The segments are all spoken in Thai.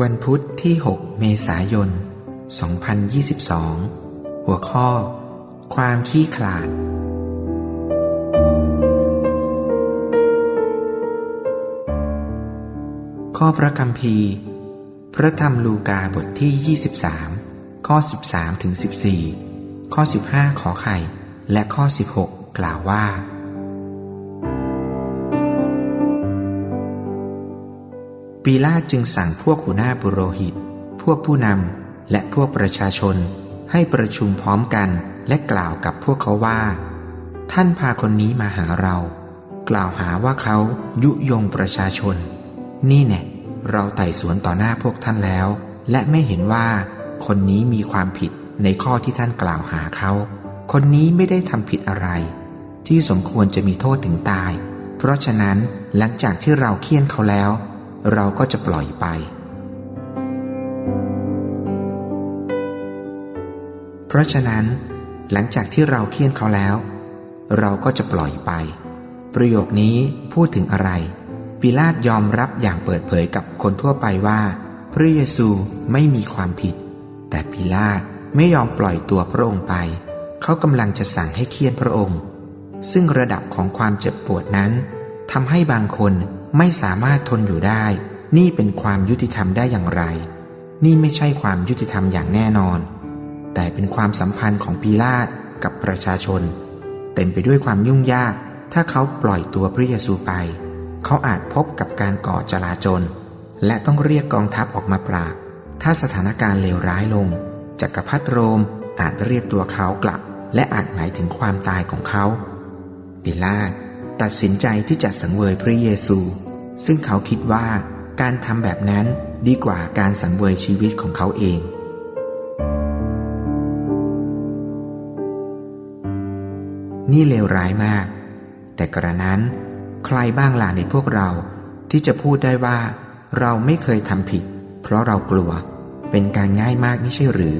วันพุธที่ 6 เมษายน 2022 หัวข้อ ความขี้ขลาด ข้อพระคัมภีร์พระธรรมลูกาบทที่ 23 ข้อ 13ถึง14 ข้อ 15 ขอไข่ และข้อ 16 กล่าวว่า ปีลาจึงสั่งพวกหัวหน้าบุโรหิต พวกผู้นำและพวกประชาชน ให้ประชุมพร้อมกันและกล่าวกับพวกเขาว่า ท่านพาคนนี้มาหาเรา กล่าวหาว่าเขายุยงประชาชน นี่แน่เราไต่สวนต่อหน้าพวกท่านแล้ว และไม่เห็นว่า คนนี้มีความผิดในข้อที่ท่านกล่าวหาเขา คนนี้ไม่ได้ทำผิดอะไร ที่สมควรจะมีโทษถึงตาย เพราะฉะนั้นหลังจากที่เราเคี่ยนเขาแล้ว เราก็จะปล่อยไป เพราะฉะนั้น หลังจากที่เราเคี่ยนเขาแล้ว เราก็จะปล่อยไป ประโยคนี้พูดถึงอะไร ปิลาตยอมรับอย่างเปิดเผยกับคนทั่วไปว่า พระเยซูไม่มีความผิด แต่ปิลาตไม่ยอมปล่อยตัวพระองค์ไป เขากำลังจะสั่งให้เคี่ยนพระองค์ ซึ่งระดับของความเจ็บปวดนั้นทำให้บางคน ไม่สามารถทนอยู่ได้ นี่เป็นความยุติธรรมได้อย่างไร นี่ไม่ใช่ความยุติธรรมอย่างแน่นอน แต่เป็นความสัมพันธ์ของปีลาตกับประชาชน เต็มไปด้วยความยุ่งยาก ถ้าเขาปล่อยตัวพระเยซูไป เขาอาจพบกับการก่อจลาจลและต้องเรียกกองทัพออกมาปราบ ถ้าสถานการณ์เลวร้ายลงจักรพรรดิโรมอาจเรียกตัวเขากลับ และอาจหมายถึงความตายของเขาปิลาต ตัดสินใจที่จะสังเวยพระเยซู ซึ่งเขาคิดว่าการทำแบบนั้นดีกว่าการสังเวยชีวิตของเขาเอง นี่เลวร้ายมาก แต่กระนั้น ใครบ้างล่ะในพวกเราที่จะพูดได้ว่า เราไม่เคยทำผิด เพราะเรากลัวเป็นการง่ายมากไม่ใช่หรือ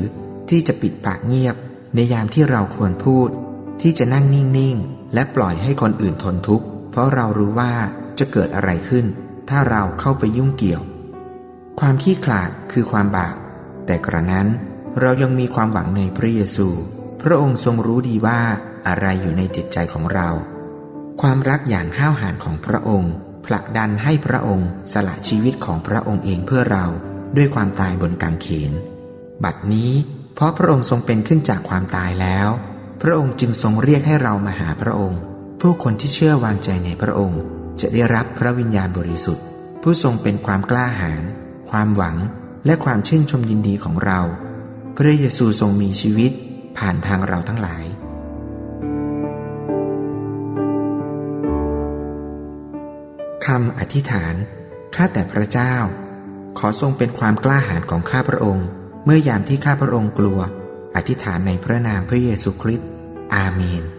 ที่จะปิดปากเงียบในยามที่เราควรพูด ที่จะนั่งนิ่งๆ และปล่อยให้คนอื่นทนทุกข์ เพราะเรารู้ว่าจะเกิดอะไรขึ้น ถ้าเราเข้าไปยุ่งเกี่ยว ความขี้ขลาดคือความบาป แต่กระนั้นเรายังมีความหวังในพระเยซู พระองค์ทรงรู้ดีว่าอะไรอยู่ในจิตใจของเรา ความรักอย่างห้าวหาญของพระองค์ผลักดันให้พระองค์สละชีวิตของพระองค์เองเพื่อเราด้วยความตายบนกางเขน บัดนี้เพราะพระองค์ทรงเป็นขึ้นจากความตายแล้ว พระองค์จึงทรงเรียกให้เรามาหาพระองค์ ผู้คนที่เชื่อวางใจในพระองค์ จะได้รับพระวิญญาณบริสุทธิ์ ผู้ทรงเป็นความกล้าหาญความหวังและความชื่นชมยินดีของเรา พระเยซูทรงมีชีวิตผ่านทางเราทั้งหลาย คำอธิษฐาน ข้าแต่พระเจ้า ขอทรงเป็นความกล้าหาญของข้าพระองค์ เมื่อยามที่ข้าพระองค์กลัว อธิษฐานในพระนามพระเยซูคริสต์อาเมน